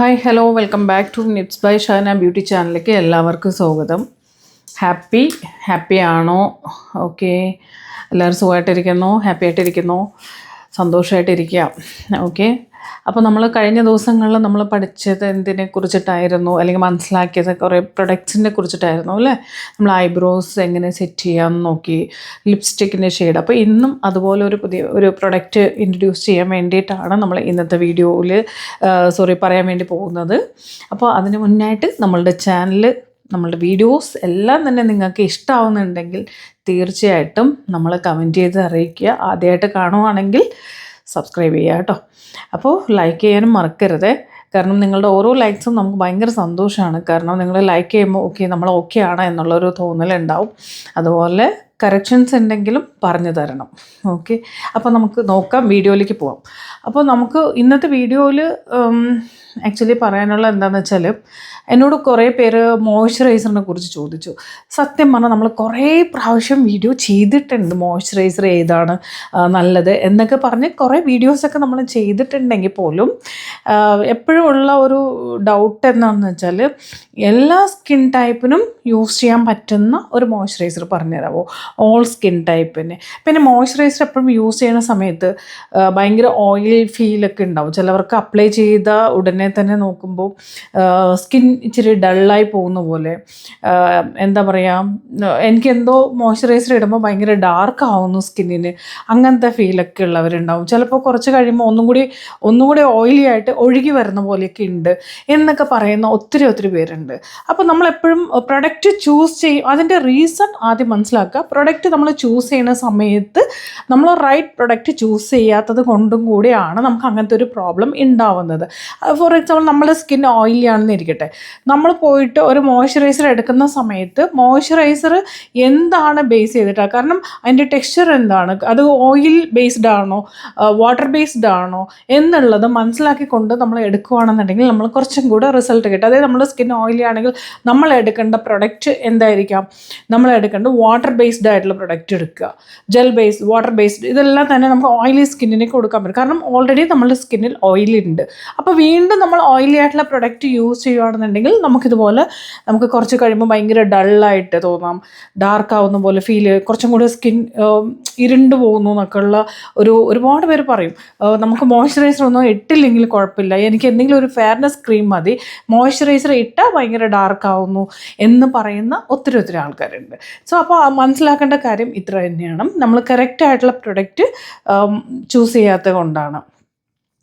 Hi hello welcome back to Nips by Shana beauty ചാനലിലേക്ക് എല്ലാവർക്കും സ്വാഗതം. ഹാപ്പി ഹാപ്പി ആണോ? ഓക്കെ. എല്ലാവരും സുഖമായിട്ടിരിക്കുന്നു? ഹാപ്പി ആയിട്ടിരിക്കുന്നു? സന്തോഷമായിട്ടിരിക്കുക. ഓക്കെ. അപ്പോൾ നമ്മൾ കഴിഞ്ഞ ദിവസങ്ങളിൽ നമ്മൾ പഠിച്ചത് എന്തിനെ കുറിച്ചിട്ടായിരുന്നു അല്ലെങ്കിൽ മനസ്സിലാക്കിയത് കുറേ പ്രൊഡക്ട്സിനെ കുറിച്ചിട്ടായിരുന്നു അല്ലേ? നമ്മൾ ഐബ്രോസ് എങ്ങനെ സെറ്റ് ചെയ്യാമെന്ന് നോക്കി ലിപ്സ്റ്റിക്കിന്റെ ഷെയ്ഡ്. അപ്പോൾ ഇന്നും അതുപോലെ ഒരു പുതിയ ഒരു പ്രൊഡക്റ്റ് ഇൻട്രൊഡ്യൂസ് ചെയ്യാൻ വേണ്ടിയിട്ടാണ് നമ്മൾ ഇന്നത്തെ വീഡിയോയിൽ സോറി പറയാൻ വേണ്ടി പോകുന്നത്. അപ്പോൾ അതിന് മുന്നായിട്ട് നമ്മളുടെ ചാനൽ നമ്മളുടെ വീഡിയോസ് എല്ലാം തന്നെ നിങ്ങൾക്ക് ഇഷ്ടമാവുന്നുണ്ടെങ്കിൽ തീർച്ചയായിട്ടും നമ്മൾ കമന്റ് ചെയ്ത് അറിയിക്കുക. ആദ്യമായിട്ട് കാണുവാണെങ്കിൽ സബ്സ്ക്രൈബ് ചെയ്യുക കേട്ടോ. അപ്പോൾ ലൈക്ക് ചെയ്യാനും മറക്കരുത്. കാരണം നിങ്ങളുടെ ഓരോ ലൈക്സും നമുക്ക് ഭയങ്കര സന്തോഷമാണ്. കാരണം നിങ്ങൾ ലൈക്ക് ചെയ്യുമ്പോൾ ഓക്കെ നമ്മൾ ഓക്കെ ആണ് എന്നുള്ളൊരു തോന്നലുണ്ടാവും. അതുപോലെ കറക്ഷൻസ് ഉണ്ടെങ്കിലും പറഞ്ഞു തരണം. ഓക്കെ അപ്പോൾ നമുക്ക് നോക്കാം വീഡിയോയിലേക്ക് പോവാം. അപ്പോൾ നമുക്ക് ഇന്നത്തെ വീഡിയോയിൽ ആക്ച്വലി പറയാനുള്ള എന്താണെന്ന് വെച്ചാൽ എന്നോട് കുറേ പേര് മോയ്സ്ചറൈസറിനെ കുറിച്ച് ചോദിച്ചു. സത്യം പറഞ്ഞാൽ നമ്മൾ കുറേ പ്രാവശ്യം വീഡിയോ ചെയ്തിട്ടുണ്ട് മോയ്സ്ചറൈസർ ഏതാണ് നല്ലത് എന്നൊക്കെ പറഞ്ഞ് കുറേ വീഡിയോസൊക്കെ നമ്മൾ ചെയ്തിട്ടുണ്ടെങ്കിൽ പോലും എപ്പോഴും ഉള്ള ഒരു ഡൗട്ട് എന്താണെന്ന് വെച്ചാൽ എല്ലാ സ്കിൻ ടൈപ്പിനും യൂസ് ചെയ്യാൻ പറ്റുന്ന ഒരു മോയ്സ്ചറൈസർ പറഞ്ഞുതരാമോ ഓൾ സ്കിൻ ടൈപ്പിന് പിന്നെ മോയ്സ്ചറൈസർ എപ്പോഴും യൂസ് ചെയ്യുന്ന സമയത്ത് ഭയങ്കര ഓയിൽ ഫീലൊക്കെ ഉണ്ടാവും. ചിലവർക്ക് അപ്ലൈ ചെയ്ത ഉടനെ തന്നെ നോക്കുമ്പോൾ സ്കിൻ ഇച്ചിരി ഡള്ളായി പോകുന്ന പോലെ എന്താ പറയുക എനിക്കെന്തോ മോയ്സ്ചറൈസർ ഇടുമ്പോൾ ഭയങ്കര ഡാർക്ക് ആവുന്നു സ്കിന്നിന്. അങ്ങനത്തെ ഫീലൊക്കെ ഉള്ളവരുണ്ടാവും. ചിലപ്പോൾ കുറച്ച് കഴിയുമ്പോൾ ഒന്നും കൂടി ഒന്നും കൂടി ഓയിലി ആയിട്ട് ഒഴുകി വരുന്ന പോലെയൊക്കെ ഉണ്ട് എന്നൊക്കെ പറയുന്ന ഒത്തിരി ഒത്തിരി പേരുണ്ട്. അപ്പോൾ നമ്മൾ എപ്പോഴും പ്രൊഡക്റ്റ് ചൂസ് ചെയ്യും. അതിന്റെ റീസൺ ആദ്യം മനസ്സിലാക്കുക. പ്രൊഡക്റ്റ് നമ്മൾ ചൂസ് ചെയ്യുന്ന സമയത്ത് നമ്മൾ റൈറ്റ് പ്രൊഡക്റ്റ് ചൂസ് ചെയ്യാത്തത് കൊണ്ടും കൂടിയാണ് നമുക്ക് അങ്ങനത്തെ ഒരു പ്രോബ്ലം ഉണ്ടാവുന്നത്. ഫോർ എക്സാമ്പിൾ നമ്മുടെ സ്കിൻ ഓയിലി ആണെന്ന് ഇരിക്കട്ടെ. നമ്മൾ പോയിട്ട് ഒരു മോയ്സ്ചറൈസർ എടുക്കുന്ന സമയത്ത് മോയ്സ്ചറൈസർ എന്താണ് ബേസ് ചെയ്തിട്ടാണ് കാരണം അതിന്റെ ടെക്സ്ചർ എന്താണ്? അത് ഓയിൽ ബേസ്ഡ് ആണോ? വാട്ടർ ബേസ്ഡ് ആണോ? എന്നുള്ളത് മനസ്സിലാക്കിക്കൊണ്ട് നമ്മൾ എടുക്കുകയാണെന്നുണ്ടെങ്കിൽ നമ്മൾ കുറച്ചും കൂടെ റിസൾട്ട് കിട്ടും. അതായത് നമ്മുടെ സ്കിൻ ഓയിലി ആണെങ്കിൽ നമ്മൾ എടുക്കേണ്ട പ്രൊഡക്റ്റ് എന്തായിരിക്കാം? നമ്മൾ എടുക്കേണ്ട വാട്ടർ ബേസ്ഡ് ആയിട്ടുള്ള പ്രൊഡക്റ്റ് എടുക്കുക. ജെൽ ബേസ്ഡ് വാട്ടർ ബേസ്ഡ് ഇതെല്ലാം തന്നെ നമുക്ക് ഓയിലി സ്കിന്നിനെ കൊടുക്കാൻ പറ്റും. കാരണം ഓൾറെഡി നമ്മുടെ സ്കിന്നിൽ ഓയിൽ ഉണ്ട്. അപ്പോൾ വീണ്ടും നമ്മൾ ഓയിലി ആയിട്ടുള്ള പ്രൊഡക്റ്റ് യൂസ് ചെയ്യുകയാണെന്നുണ്ടെങ്കിൽ നമുക്കിതുപോലെ നമുക്ക് കുറച്ച് കഴിയുമ്പോൾ ഭയങ്കര ഡള്ളായിട്ട് തോന്നാം. ഡാർക്ക് ആവുന്ന പോലെ ഫീൽ കുറച്ചും കൂടി സ്കിൻ ഇരുണ്ട് പോകുന്നു എന്നൊക്കെ ഉള്ള ഒരു ഒരുപാട് പേര് പറയും. നമുക്ക് മോയ്സ്ചറൈസർ ഒന്നും ഇട്ടില്ലെങ്കിൽ കുഴപ്പമില്ല. എനിക്ക് എന്തെങ്കിലും ഒരു ഫെയർനെസ് ക്രീം മതി. മോയ്സ്ചറൈസർ ഇട്ടാൽ ഭയങ്കര ഡാർക്ക് ആവുന്നു എന്ന് പറയുന്ന ഒത്തിരി ഒത്തിരി ആൾക്കാരുണ്ട്. സോ അപ്പോൾ മനസ്സിലാക്കേണ്ട കാര്യം ഇത്ര തന്നെയാണ്. നമ്മൾ കറക്റ്റ് ആയിട്ടുള്ള പ്രൊഡക്റ്റ് ചൂസ് ചെയ്യാത്തത് കൊണ്ടാണ്.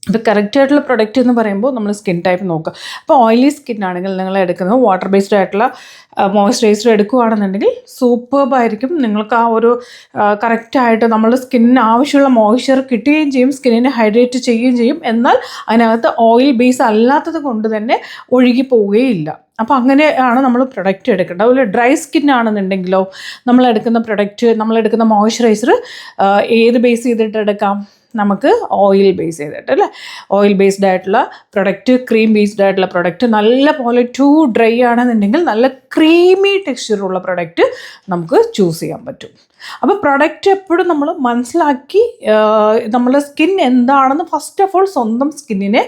അപ്പോൾ കറക്റ്റ് ആയിട്ടുള്ള പ്രൊഡക്റ്റ് എന്ന് പറയുമ്പോൾ നമ്മൾ സ്കിൻ ടൈപ്പ് നോക്കുക. അപ്പോൾ ഓയിലി സ്കിൻ ആണെങ്കിൽ നിങ്ങൾ എടുക്കുന്നത് വാട്ടർ ബേസ്ഡ് ആയിട്ടുള്ള മോയ്സ്ചറൈസർ എടുക്കുകയാണെന്നുണ്ടെങ്കിൽ സൂപ്പർബ് ആയിരിക്കും. നിങ്ങൾക്ക് ആ ഒരു കറക്റ്റായിട്ട് നമ്മുടെ സ്കിന്നിന് ആവശ്യമുള്ള മോയ്സ്ചർ കിട്ടുകയും ചെയ്യും സ്കിന്നിനെ ഹൈഡ്രേറ്റ് ചെയ്യുകയും ചെയ്യും. എന്നാൽ അതിനകത്ത് ഓയിൽ ബേസ് അല്ലാത്തത് കൊണ്ട് തന്നെ ഒഴുകി പോവുകയില്ല. അപ്പോൾ അങ്ങനെയാണ് നമ്മൾ പ്രൊഡക്റ്റ് എടുക്കേണ്ടത്. അതുപോലെ ഡ്രൈ സ്കിൻ ആണെന്നുണ്ടെങ്കിലോ നമ്മൾ എടുക്കുന്ന പ്രൊഡക്റ്റ് നമ്മൾ എടുക്കുന്ന മോയ്സ്ചറൈസർ ഏത് ബേസ് ചെയ്തിട്ട് എടുക്കാം? നമുക്ക് ഓയിൽ ബേസ് ചെയ്തിട്ട് അല്ലേ? ഓയിൽ ബേസ്ഡ് ആയിട്ടുള്ള പ്രൊഡക്റ്റ് ക്രീം ബേസ്ഡ് ആയിട്ടുള്ള പ്രൊഡക്റ്റ് നല്ല പോലെ ടു ഡ്രൈ ആണെന്നുണ്ടെങ്കിൽ നല്ല ക്രീമി ടെക്സ്ചറുള്ള പ്രൊഡക്റ്റ് നമുക്ക് ചൂസ് ചെയ്യാൻ പറ്റും. അപ്പോൾ പ്രൊഡക്റ്റ് എപ്പോഴും നമ്മൾ മനസ്സിലാക്കി നമ്മളുടെ സ്കിൻ എന്താണെന്ന് ഫസ്റ്റ് ഓഫ് ഓൾ സ്വന്തം സ്കിന്നിനെ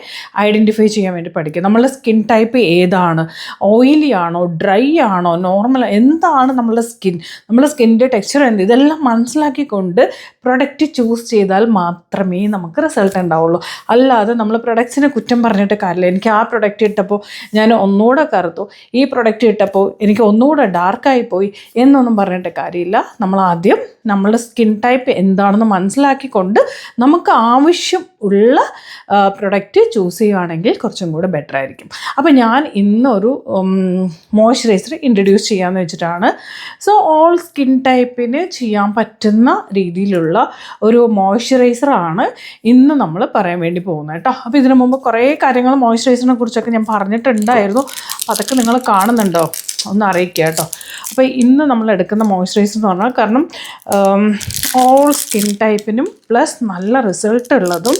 ഐഡന്റിഫൈ ചെയ്യാൻ വേണ്ടി പഠിക്കുക. നമ്മളുടെ സ്കിൻ ടൈപ്പ് ഏതാണ്? ഓയിലി ആണോ? ഡ്രൈ ആണോ? നോർമൽ എന്താണ് നമ്മളുടെ സ്കിൻ നമ്മുടെ സ്കിന്നിന്റെ ടെക്സ്ചർ എന്ത്? ഇതെല്ലാം മനസ്സിലാക്കിക്കൊണ്ട് പ്രൊഡക്റ്റ് ചൂസ് ചെയ്താൽ മാത്രമേ നമുക്ക് റിസൾട്ട് ഉണ്ടാവുള്ളൂ. അല്ലാതെ നമ്മൾ പ്രൊഡക്ട്സിനെ കുറ്റം പറഞ്ഞിട്ട് കാര്യമില്ല. എനിക്ക് ആ പ്രൊഡക്റ്റ് ഇട്ടപ്പോൾ ഞാൻ ഒന്നുകൂടെ കറുത്തു. ഈ പ്രൊഡക്റ്റ് ഇട്ടപ്പോൾ എനിക്ക് ഒന്നുകൂടെ ഡാർക്കായി പോയി എന്നൊന്നും പറഞ്ഞിട്ട് കാര്യമില്ല. നമ്മൾ ആദ്യം നമ്മളുടെ സ്കിൻ ടൈപ്പ് എന്താണെന്ന് മനസ്സിലാക്കിക്കൊണ്ട് നമുക്ക് ആവശ്യം ഉള്ള പ്രൊഡക്റ്റ് ചൂസ് ചെയ്യുകയാണെങ്കിൽ കുറച്ചും കൂടെ ബെറ്റർ ആയിരിക്കും. അപ്പോൾ ഞാൻ ഇന്നൊരു മോയ്സ്ചറൈസർ ഇൻട്രൊഡ്യൂസ് ചെയ്യാമെന്ന് വെച്ചിട്ടാണ്. സോ ഓൾ സ്കിൻ ടൈപ്പിന് ചെയ്യാൻ പറ്റുന്ന രീതിയിലുള്ള ഒരു മോയ്സ്ചറൈസറാണ് ഇന്ന് നമ്മൾ പറയാൻ വേണ്ടി പോകുന്നത് കേട്ടോ. അപ്പോൾ ഇതിനു മുമ്പ് കുറേ കാര്യങ്ങൾ മോയ്സ്ചറൈസറിനെ കുറിച്ചൊക്കെ ഞാൻ പറഞ്ഞിട്ടുണ്ടായിരുന്നു. അപ്പോൾ അതൊക്കെ നിങ്ങൾ കാണുന്നുണ്ടോ? ഒന്ന് അറിയിക്കുക കേട്ടോ. അപ്പോൾ ഇന്ന് നമ്മൾ എടുക്കുന്ന മോയ്സ്ചറൈസർ എന്ന് പറഞ്ഞാൽ കാരണം ഓൾ സ്കിൻ ടൈപ്പിനും പ്ലസ് നല്ല റിസൾട്ട് ഉള്ളതും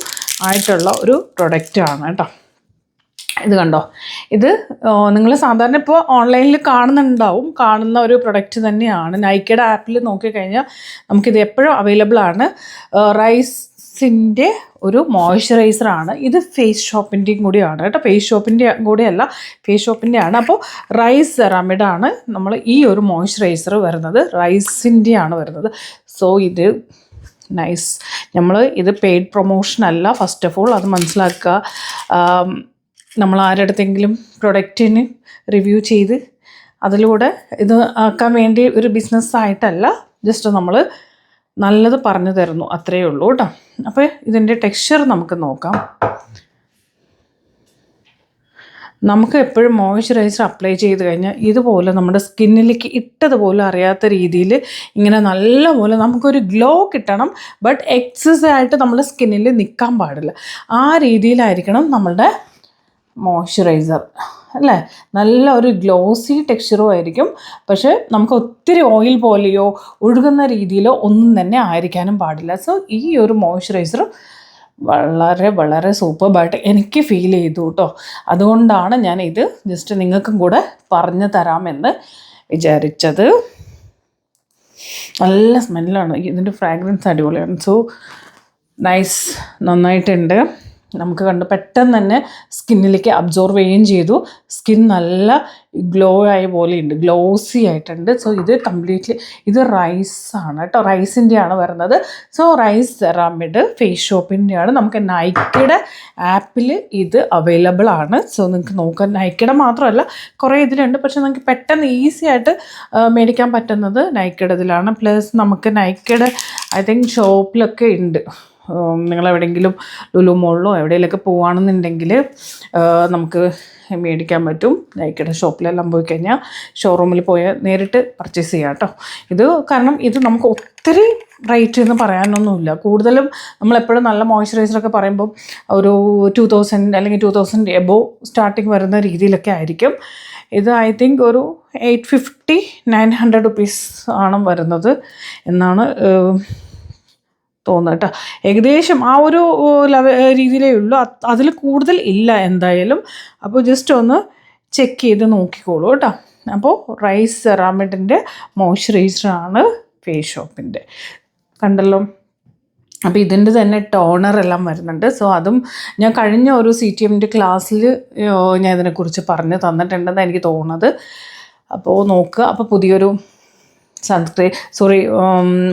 ആയിട്ടുള്ള ഒരു പ്രൊഡക്റ്റാണ് കേട്ടോ. ഇത് കണ്ടോ? ഇത് നിങ്ങൾ സാധാരണ ഇപ്പോൾ ഓൺലൈനിൽ കാണുന്നുണ്ടാവും. കാണുന്ന ഒരു പ്രൊഡക്റ്റ് തന്നെയാണ്. നൈക്കയുടെ ആപ്പിൽ നോക്കിക്കഴിഞ്ഞാൽ നമുക്കിത് എപ്പോഴും അവൈലബിൾ ആണ്. റൈസിന്റെ ഒരു മോയ്സ്ചറൈസറാണ്. ഇത് ഫേസ് ഷോപ്പിന്റെയും കൂടിയാണ് കേട്ടോ. ഫേസ് ഷോപ്പിന്റെ കൂടെയല്ല ഫേസ് ഷോപ്പിന്റെ ആണ് അപ്പോൾ റൈസ് സെറാമിഡാണ് നമ്മൾ ഈ ഒരു മോയ്സ്ചറൈസർ വരുന്നത്. റൈസിന്റെയാണ് വരുന്നത്. സോ ഇത് നൈസ്. നമ്മൾ ഇത് പെയ്ഡ് പ്രൊമോഷൻ അല്ല. ഫസ്റ്റ് ഓഫ് ഓൾ അത് മനസ്സിലാക്കുക. നമ്മൾ ആരുടെടുത്തെങ്കിലും പ്രൊഡക്റ്റിന് റിവ്യൂ ചെയ്ത് അതിലൂടെ ഇത് ആക്കാൻ വേണ്ടി ഒരു ബിസിനസ്സായിട്ടല്ല. ജസ്റ്റ് നമ്മൾ നല്ലത് പറഞ്ഞു തരുന്നു അത്രയേ ഉള്ളൂ കേട്ടോ. അപ്പോൾ ഇതിന്റെ ടെക്സ്ചർ നമുക്ക് നോക്കാം. നമുക്ക് എപ്പോഴും മോയ്സ്ചറൈസർ അപ്ലൈ ചെയ്ത് കഴിഞ്ഞാൽ ഇതുപോലെ നമ്മുടെ സ്കിന്നിലേക്ക് ഇട്ടതുപോലെ അറിയാത്ത രീതിയിൽ ഇങ്ങനെ നല്ലപോലെ നമുക്കൊരു ഗ്ലോ കിട്ടണം ബട്ട് എക്സസ് ആയിട്ട് നമ്മുടെ സ്കിന്നിൽ നിൽക്കാൻ പാടില്ല. ആ രീതിയിലായിരിക്കണം നമ്മളുടെ മോയ്സ്ചറൈസർ അല്ലേ? നല്ല ഒരു ഗ്ലോസി ടെക്സ്ചറും ആയിരിക്കും. പക്ഷേ നമുക്ക് ഒത്തിരി ഓയിൽ പോലെയോ ഒഴുകുന്ന രീതിയിലോ ഒന്നും തന്നെ ആയിരിക്കാനും പാടില്ല. സോ ഈ ഒരു മോയ്സ്ചറൈസർ വളരെ വളരെ സൂപ്പർബായിട്ട് എനിക്ക് ഫീൽ ചെയ്തു കേട്ടോ അതുകൊണ്ടാണ് ഞാൻ ഇത് ജസ്റ്റ് നിങ്ങൾക്കും കൂടെ പറഞ്ഞു തരാമെന്ന് വിചാരിച്ചത്. നല്ല സ്മെല്ലാണ്. ഇതിന്റെ ഫ്രാഗ്രൻസ് അടിപൊളിയാണ്. സോ നൈസ് നന്നായിട്ടുണ്ട്. നമുക്ക് കണ്ട് പെട്ടെന്ന് തന്നെ സ്കിന്നിലേക്ക് അബ്സോർവ് ചെയ്യുകയും ചെയ്തു. സ്കിൻ നല്ല ഗ്ലോ ആയ പോലെയുണ്ട് ഗ്ലോസി ആയിട്ടുണ്ട്. സോ ഇത് കംപ്ലീറ്റ്ലി ഇത് റൈസാണ് കേട്ടോ റൈസിന്റെയാണ് വരുന്നത്. സോ റൈസ് സെറാമിഡ് ഫേസ് ഷോപ്പിന്റെയാണ് നമുക്ക് നൈക്കയുടെ ആപ്പിൽ ഇത് അവൈലബിൾ ആണ്. സോ നിങ്ങൾക്ക് നോക്കാൻ നൈക്കയുടെ മാത്രമല്ല കുറേ ഇതിലുണ്ട്. പക്ഷേ നമുക്ക് പെട്ടെന്ന് ഈസി ആയിട്ട് മേടിക്കാൻ പറ്റുന്നത് നൈക്കയുടെ ഇതിലാണ് പ്ലസ് നമുക്ക് നൈക്കയുടെ ഐ തിങ്ക് ഷോപ്പിലൊക്കെ ഉണ്ട്. നിങ്ങൾ എവിടെയെങ്കിലും ലുലു മോളിലോ എവിടെയെങ്കിലുമൊക്കെ പോവുകയാണെന്നുണ്ടെങ്കിൽ നമുക്ക് മേടിക്കാൻ പറ്റും. നൈക്കിയുടെ ഷോപ്പിലെല്ലാം പോയി കഴിഞ്ഞാൽ ഷോറൂമിൽ പോയി നേരിട്ട് പർച്ചേസ് ചെയ്യാം കേട്ടോ ഇത് കാരണം ഇത് നമുക്ക് ഒത്തിരി റേറ്റ് എന്ന് പറയാനൊന്നുമില്ല. കൂടുതലും നമ്മളെപ്പോഴും നല്ല മോയ്സ്ചറൈസറൊക്കെ പറയുമ്പോൾ ഒരു ടു തൗസൻഡ് അല്ലെങ്കിൽ ടു തൗസൻഡ് എബോ സ്റ്റാർട്ടിങ് വരുന്ന രീതിയിലൊക്കെ ആയിരിക്കും. ഇത് ഐ തിങ്ക് ഒരു eight fifty nine hundred rupees ആണ് വരുന്നത് എന്നാണ് ഏഹ്, തോന്നുന്നു കേട്ടോ. ഏകദേശം ആ ഒരു ലെവ രീതിയിലേ ഉള്ളൂ. അതിൽ കൂടുതൽ ഇല്ല എന്തായാലും. അപ്പോൾ ജസ്റ്റ് ഒന്ന് ചെക്ക് ചെയ്ത് നോക്കിക്കോളൂ കേട്ടോ. അപ്പോൾ റൈസ് സെറാമിഡിന്റെ മോയ്സ്ചറൈസറാണ് ഫേസ് ഷോപ്പിന്റെ കണ്ടല്ലോ? അപ്പോൾ ഇതിന്റെ തന്നെ ടോണർ എല്ലാം വരുന്നുണ്ട്. സോ അതും ഞാൻ കഴിഞ്ഞ ഒരു സി ടി എമ്മിന്റെ ക്ലാസ്സിൽ ഞാൻ ഇതിനെക്കുറിച്ച് പറഞ്ഞ് തന്നിട്ടുണ്ടെന്ന് എനിക്ക് തോന്നുന്നത്. അപ്പോൾ നോക്കുക. അപ്പോൾ പുതിയൊരു സൺസ്ക്രീൻ സോറി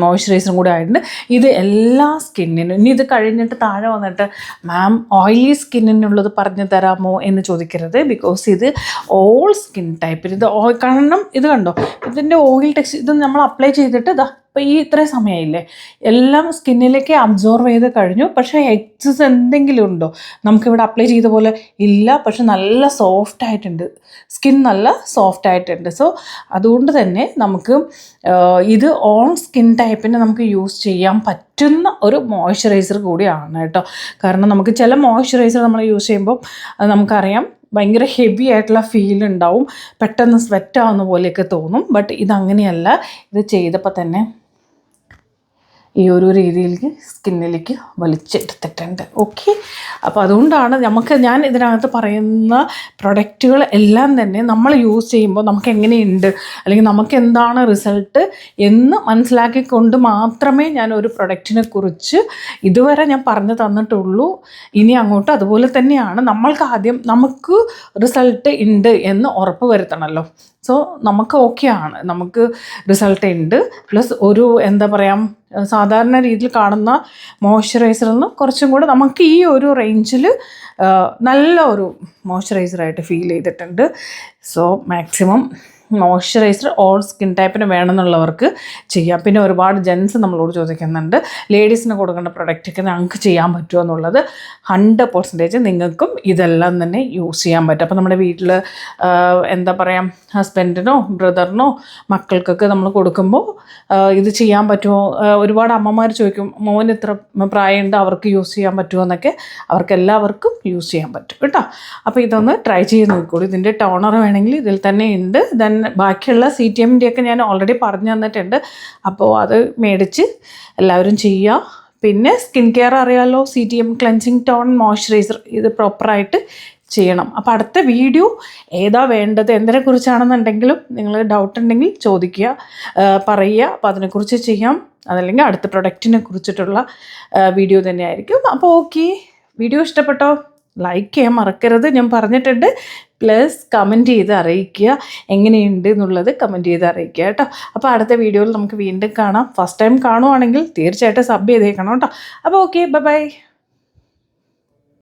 മോയ്സ്ചറൈസറും കൂടെ ആയിട്ടുണ്ട്. ഇത് എല്ലാ സ്കിന്നിനും ഇനി ഇത് കഴിഞ്ഞിട്ട് താഴെ വന്നിട്ട് മാം ഓയിലി സ്കിന്നിനുള്ളത് പറഞ്ഞു തരാമോ? എന്ന് ചോദിക്കരുത്. ബിക്കോസ് ഇത് ഓൾ സ്കിൻ ടൈപ്പിൽ ഇത് കാരണം ഇത് കണ്ടോ? ഇതിന്റെ ഓയിൽ ടെക്സ്റ്റ് ഇത് നമ്മൾ അപ്ലൈ ചെയ്തിട്ട് ഇതാ ഇപ്പോൾ ഈ ഇത്രയും സമയമില്ലേ എല്ലാം സ്കിന്നിലേക്ക് അബ്സോർവ് ചെയ്ത് കഴിഞ്ഞു. പക്ഷേ എക്സസ് എന്തെങ്കിലും ഉണ്ടോ? നമുക്കിവിടെ അപ്ലൈ ചെയ്ത പോലെ ഇല്ല. പക്ഷെ നല്ല സോഫ്റ്റ് ആയിട്ടുണ്ട്. സ്കിൻ നല്ല സോഫ്റ്റ് ആയിട്ടുണ്ട്. സോ അതുകൊണ്ട് തന്നെ നമുക്ക് ഇത് ഓൺ സ്കിൻ ടൈപ്പിന് നമുക്ക് യൂസ് ചെയ്യാൻ പറ്റുന്ന ഒരു മോയ്സ്ചറൈസർ കൂടിയാണ് കേട്ടോ. കാരണം നമുക്ക് ചില മോയ്സ്ചറൈസർ നമ്മൾ യൂസ് ചെയ്യുമ്പോൾ നമുക്കറിയാം ഭയങ്കര ഹെവി ആയിട്ടുള്ള ഫീൽ ഉണ്ടാവും. പെട്ടെന്ന് സ്വെറ്റ് ആവുന്ന പോലെയൊക്കെ തോന്നും. ബട്ട് ഇതങ്ങനെയല്ല. ഇത് ചെയ്തപ്പോൾ തന്നെ ഈ ഒരു രീതിയിലേക്ക് സ്കിന്നിലേക്ക് വലിച്ചെടുത്തിട്ടുണ്ട്. ഓക്കെ അപ്പോൾ അതുകൊണ്ടാണ് നമുക്ക് ഞാൻ ഇതിനകത്ത് പറയുന്ന പ്രൊഡക്റ്റുകൾ എല്ലാം തന്നെ നമ്മൾ യൂസ് ചെയ്യുമ്പോൾ നമുക്ക് എങ്ങനെയുണ്ട്? അല്ലെങ്കിൽ നമുക്ക് എന്താണ് റിസൾട്ട് എന്ന് മനസ്സിലാക്കിക്കൊണ്ട് മാത്രമേ ഞാൻ ഒരു പ്രൊഡക്റ്റിനെ കുറിച്ച് ഇതുവരെ ഞാൻ പറഞ്ഞു തന്നിട്ടുള്ളൂ. ഇനി അങ്ങോട്ട് അതുപോലെ തന്നെയാണ് നമ്മൾക്ക് ആദ്യം നമുക്ക് റിസൾട്ട് ഉണ്ട് എന്ന് ഉറപ്പ് വരുത്തണമല്ലോ. സോ നമുക്ക് ഓക്കെ ആണ്. നമുക്ക് റിസൾട്ട് ഉണ്ട്. പ്ലസ് ഒരു എന്താ പറയുക സാധാരണ രീതിയിൽ കാണുന്ന മോയ്സ്ചറൈസറിൽ നിന്ന് കുറച്ചും കൂടെ നമുക്ക് ഈ ഒരു റേഞ്ചിൽ നല്ല ഒരു മോയ്സ്ചറൈസറായിട്ട് ഫീൽ ചെയ്തിട്ടുണ്ട്. So maximum moisturiser all skin ടൈപ്പിന് വേണമെന്നുള്ളവർക്ക് ചെയ്യാം. പിന്നെ ഒരുപാട് ജെൻസ് നമ്മളോട് ചോദിക്കുന്നുണ്ട്. ലേഡീസിന് കൊടുക്കേണ്ട പ്രൊഡക്റ്റൊക്കെ ഞങ്ങൾക്ക് ചെയ്യാൻ പറ്റുമോ എന്നുള്ളത് ഹൺഡ്രഡ് പെർസെന്റേജ് നിങ്ങൾക്കും ഇതെല്ലാം തന്നെ യൂസ് ചെയ്യാൻ പറ്റും. അപ്പോൾ നമ്മുടെ വീട്ടിൽ എന്താ പറയുക ഹസ്ബൻഡിനോ ബ്രദറിനോ മക്കൾക്കൊക്കെ നമ്മൾ കൊടുക്കുമ്പോൾ ഇത് ചെയ്യാൻ പറ്റുമോ? ഒരുപാട് അമ്മമാർ ചോദിക്കും മോൻ ഇത്ര പ്രായമുണ്ട് അവർക്ക് യൂസ് ചെയ്യാൻ പറ്റുമോ? എന്നൊക്കെ അവർക്ക് എല്ലാവർക്കും യൂസ് ചെയ്യാൻ പറ്റും. കേട്ടോ? അപ്പോൾ ഇതൊന്ന് ട്രൈ ചെയ്ത് നോക്കിക്കോളൂ. ഇതിന്റെ ടോണർ വേണമെങ്കിൽ ഇതിൽ തന്നെ ഉണ്ട്. ദെൻ ബാക്കിയുള്ള സി ടി എമ്മിന്റെ ഒക്കെ ഞാൻ ഓൾറെഡി പറഞ്ഞു തന്നിട്ടുണ്ട്. അപ്പോൾ അത് മേടിച്ച് എല്ലാവരും ചെയ്യുക. പിന്നെ സ്കിൻ കെയർ അറിയാമല്ലോ C T M cleansing tone moisturiser ഇത് പ്രോപ്പറായിട്ട് ചെയ്യണം. അപ്പോൾ അടുത്ത വീഡിയോ ഏതാ വേണ്ടത് എന്തിനെക്കുറിച്ചാണെന്നുണ്ടെങ്കിലും നിങ്ങൾ ഡൗട്ട് ഉണ്ടെങ്കിൽ ചോദിക്കുക പറയുക. അപ്പോൾ അതിനെക്കുറിച്ച് ചെയ്യാം. അതല്ലെങ്കിൽ അടുത്ത പ്രൊഡക്റ്റിനെ കുറിച്ചിട്ടുള്ള വീഡിയോ തന്നെയായിരിക്കും. അപ്പോൾ ഓക്കെ വീഡിയോ ഇഷ്ടപ്പെട്ടോ? ലൈക്ക് ചെയ്യാൻ മറക്കരുത്. ഞാൻ പറഞ്ഞിട്ടുണ്ട്. പ്ലസ് കമന്റ് ചെയ്ത് അറിയിക്കുക. എങ്ങനെയുണ്ട് എന്നുള്ളത് കമന്റ് ചെയ്ത് അറിയിക്കുക കേട്ടോ. അപ്പോൾ അടുത്ത വീഡിയോയിൽ നമുക്ക് വീണ്ടും കാണാം. ഫസ്റ്റ് ടൈം കാണുവാണെങ്കിൽ തീർച്ചയായിട്ടും സബ് ചെയ്തേക്കണം കേട്ടോ. അപ്പോൾ ഓക്കെ ബൈ ബൈ